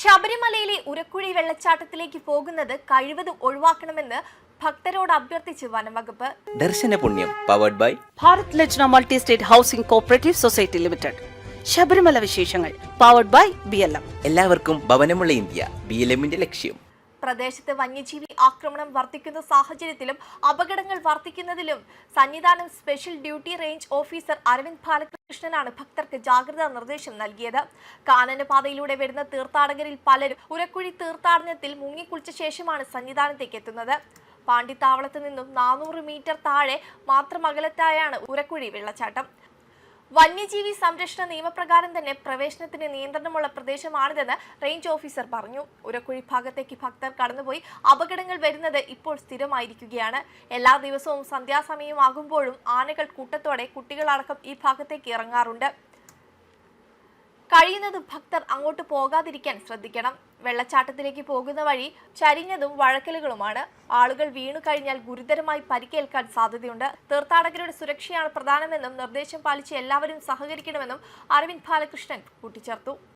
ശബരിമലയിലെ ഉരക്കുഴി വെള്ളച്ചാട്ടത്തിലേക്ക് പോകുന്നത് കഴിവതും ഒഴിവാക്കണമെന്ന് ഭക്തരോട് അഭ്യർത്ഥിച്ച് വനംവകുപ്പ്. ദർശന പുണ്യം powered by Bharat Lajna multi state housing cooperative society limited. Sabarimala വിശേഷങ്ങൾ powered by B L M എല്ലാവർക്കും ഭവനമുള്ള ഇന്ത്യ ബി എൽ എമ്മിന്റെ ലക്ഷ്യം. പ്രദേശത്ത് വന്യജീവി ആക്രമണം വർദ്ധിക്കുന്ന സാഹചര്യത്തിലും അപകടങ്ങൾ വർദ്ധിക്കുന്നതിലും Sannidhanam special duty range officer Aravind ബാലകൃഷ്ണനാണ് ഭക്തർക്ക് ജാഗ്രതാ നിർദ്ദേശം നൽകിയത്. കാനനപാതയിലൂടെ വരുന്ന തീർത്ഥാടകരിൽ പലരും ഉരക്കുഴി തീർത്ഥാടനത്തിൽ മുങ്ങിക്കുളിച്ച ശേഷമാണ് സന്നിധാനത്തേക്ക് എത്തുന്നത്. പാണ്ടിത്താവളത്ത് നിന്നും നാനൂറ് മീറ്റർ താഴെ മാത്രം അകലത്തായാണ് ഉരക്കുഴി വെള്ളച്ചാട്ടം. വന്യജീവി സംരക്ഷണ നിയമപ്രകാരം തന്നെ പ്രവേശനത്തിന് നിയന്ത്രണമുള്ള പ്രദേശമാണിതെന്ന് റേഞ്ച് ഓഫീസർ പറഞ്ഞു. ഉരക്കുഴി ഭാഗത്തേക്ക് ഭക്തർ കടന്നുപോയി. അപകടങ്ങൾ വരുന്നത് ഇപ്പോൾ സ്ഥിരമായിരിക്കുകയാണ്. എല്ലാ ദിവസവും സന്ധ്യാസമയമാകുമ്പോഴും ആനകൾ കൂട്ടത്തോടെ കുട്ടികളടക്കം ഈ ഭാഗത്തേക്ക് ഇറങ്ങാറുണ്ട്. കഴിയുന്നതും ഭക്തർ അങ്ങോട്ട് പോകാതിരിക്കാൻ ശ്രദ്ധിക്കണം. വെള്ളച്ചാട്ടത്തിലേക്ക് പോകുന്ന വഴി ചരിഞ്ഞതും വഴക്കലുകളുമാണ്. ആളുകൾ വീണു കഴിഞ്ഞാൽ ഗുരുതരമായി പരിക്കേൽക്കാൻ സാധ്യതയുണ്ട്. തീർത്ഥാടകരുടെ സുരക്ഷയാണ് പ്രധാനമെന്നും നിർദ്ദേശം പാലിച്ച് എല്ലാവരും സഹകരിക്കണമെന്നും അരവിന്ദ് ബാലകൃഷ്ണൻ കൂട്ടിച്ചേർത്തു.